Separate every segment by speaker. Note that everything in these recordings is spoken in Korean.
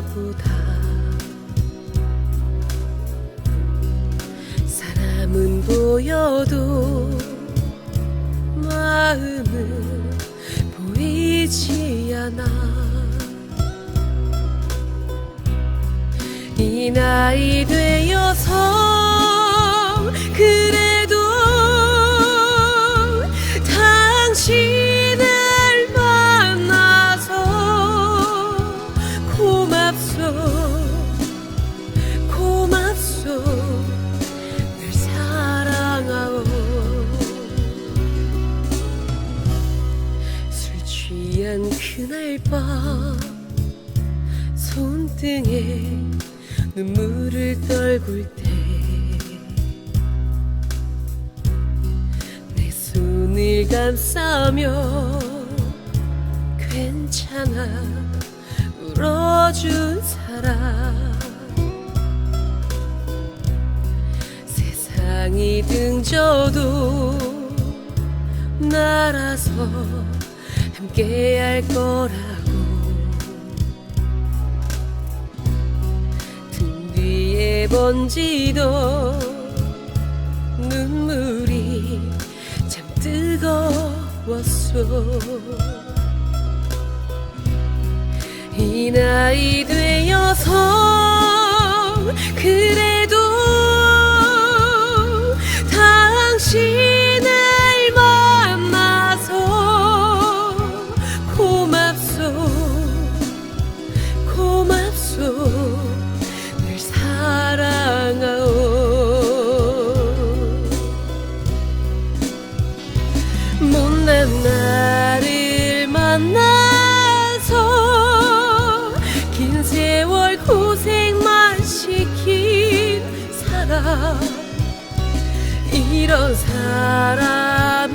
Speaker 1: 보다 사람은 보여도 마음은 보이지 않아. 이 나이 되 그날 밤 손등에 눈물을 떨굴 때 내 손을 감싸며 괜찮아 울어준 사람. 세상이 등져도 날아서 함께 할 거라고. 등 뒤에 번지던 눈물이 참 뜨거웠어 이 나이 되어서 그래 만나서 긴 세월 고생만 시킨 사람. 이런 사람이라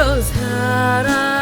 Speaker 1: 이런 사랑.